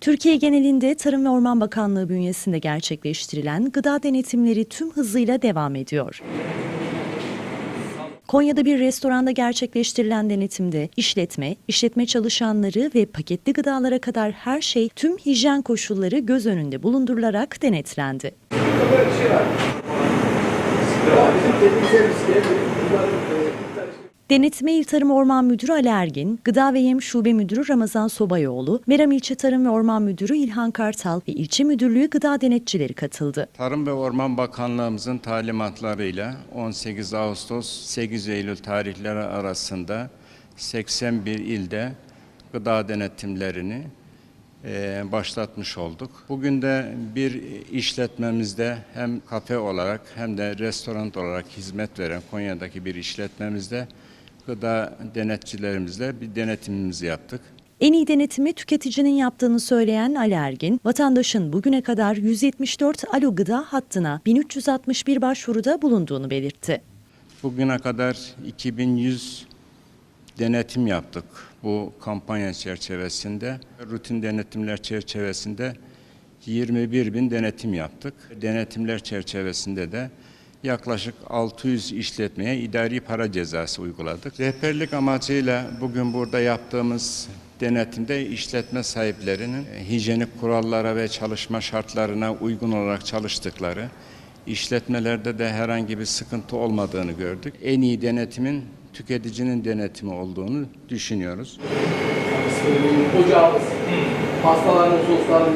Türkiye genelinde Tarım ve Orman Bakanlığı bünyesinde gerçekleştirilen gıda denetimleri tüm hızıyla devam ediyor. Konya'da bir restoranda gerçekleştirilen denetimde işletme, işletme çalışanları ve paketli gıdalara kadar her şey tüm hijyen koşulları göz önünde bulundurularak denetlendi. Bizim Denetime İl Tarım Orman Müdürü Ali Ergin, Gıda ve Yem Şube Müdürü Ramazan Sobayoğlu, Meram İlçe Tarım ve Orman Müdürü İlhan Kartal ve İlçe Müdürlüğü Gıda Denetçileri katıldı. Tarım ve Orman Bakanlığımızın talimatlarıyla 18 Ağustos 8 Eylül tarihleri arasında 81 ilde gıda denetimlerini başlatmış olduk. Bugün de bir işletmemizde hem kafe olarak hem de restoran olarak hizmet veren Konya'daki bir işletmemizde gıda denetçilerimizle bir denetimimizi yaptık. En iyi denetimi tüketicinin yaptığını söyleyen Ali Ergin, vatandaşın bugüne kadar 174 alo gıda hattına 1361 başvuruda bulunduğunu belirtti. Bugüne kadar 2100 denetim yaptık bu kampanya çerçevesinde. Rutin denetimler çerçevesinde 21 bin denetim yaptık. Denetimler çerçevesinde de yaklaşık 600 işletmeye idari para cezası uyguladık. Rehberlik amacıyla bugün burada yaptığımız denetimde işletme sahiplerinin hijyenik kurallara ve çalışma şartlarına uygun olarak çalıştıkları, işletmelerde de herhangi bir sıkıntı olmadığını gördük. En iyi denetimin tüketicinin denetimi olduğunu düşünüyoruz. Ocağımız, pastaların, sosların.